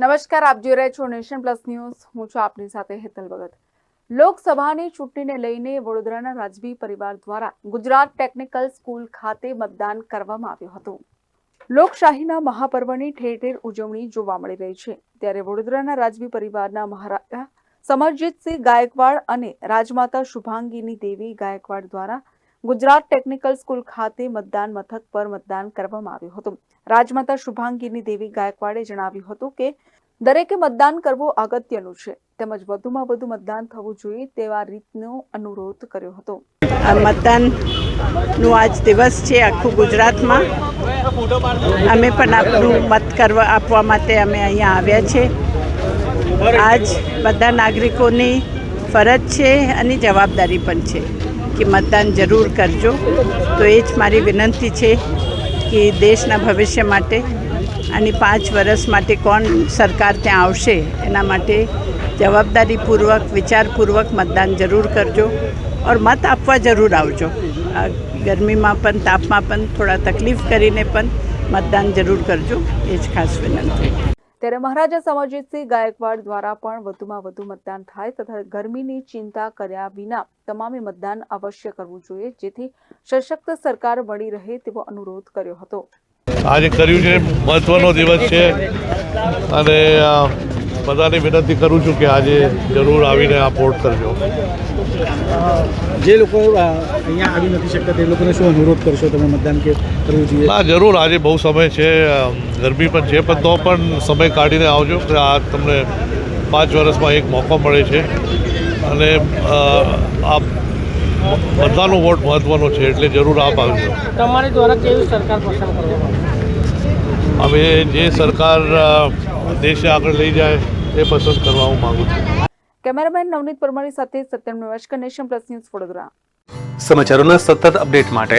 નમસ્કાર, આપ જોઈ રહ્યા છો નેશન પ્લસ ન્યૂઝ. હું છું આપની સાથે હેતલ ભગત. લોકસભાની ચૂંટણીને લઈને વડોદરાના રાજવી પરિવાર દ્વારા ગુજરાત ટેકનિકલ સ્કૂલ ખાતે મતદાન કરવામાં આવ્યું હતું. લોકશાહીના મહાપર્વની ઠેર ઠેર ઉજવણી જોવા મળી રહી છે. ત્યારે વડોદરાના રાજવી પરિવારના મહારાજા સમરજીતસિંહ ગાયકવાડ અને રાજમાતા શુભાંગીની દેવી ગાયકવાડ દ્વારા ગુજરાત ટેકનિકલ સ્કૂલ ખાતે મતદાન મથક પર મતદાન કરવામાં આવ્યું હતું. રાજમાતા શુભાંગીની દેવી ગાયકવાડે જણાવ્યું હતું કે, દરેકે મતદાન કરવું અગત્યનું છે. તેમજ વધુમાં વધુ મતદાન થવું જોઈએ તેવા રીતનો અનુરોધ કર્યો હતો. મતદાનનો આજ દિવસ છે આખું ગુજરાતમાં. અમે પણ આપણું મત કરવા, આપવા માટે અમે અહીંયા આવ્યા છે. આજ બધા નાગરિકોની ફરજ છે અને જવાબદારી પણ છે. કે મતદાન જરૂર કરજો. તો એ જ મારી વિનંતી છે કે દેશના ભવિષ્ય માટે અને પાંચ વર્ષ માટે કોણ સરકાર ત્યાં આવશે, એના માટે જવાબદારીપૂર્વક, વિચારપૂર્વક મતદાન જરૂર કરજો ઓર મત આપવા જરૂર આવજો. ગરમીમાં પણ, તાપમાં પણ થોડા તકલીફ કરીને પણ મતદાન જરૂર કરજો. એ જ ખાસ વિનંતી. ત્યારે મહારાજા સમરજીતસિંહ ગાયકવાડ દ્વારા પણ વધુમાં વધુ મતદાન થાય તથા ગરમીની ચિંતા કર્યા વિના તમામે મતદાન અવશ્ય કરવું જોઈએ જેથી સશક્ત સરકાર મળી રહે તેવો અનુરોધ કર્યો હતો. આજે કર્યું છે મહત્વનો દિવસ છે અને બધાને વિનંતી કરું છું કે આજે જરૂર આવીને આ પોર્ટ કરજો. જે લોકો અહીંયા આવી નથી શકતા તે લોકોને શું અનુરોધ કરશો તમે મતદાન કે કરવું જોઈએ? હા જરૂર. આજે બહુ સમય છે ગરમી પણ છે પણ તો પણ સમય કાઢીને આવજો કે આ તમને પાંચ વર્ષમાં એક મોકો મળે છે. અને આ બધાનો વોટ મહત્વનો છે એટલે જરૂર આપ આવજો. તમારી દ્વારા કેવી સરકાર પસંદ કરવામાં હવે જે સરકાર દેશે આગળ લઈ જાય એ પસંદ કરવા હું માગું છું. કેમેરામેન નવનીત પરમારી સાથે સત્યમ નિવાસ નેશન પ્લસ ન્યૂઝ વડોદરા. સમાચારોના સતત અપડેટ માટે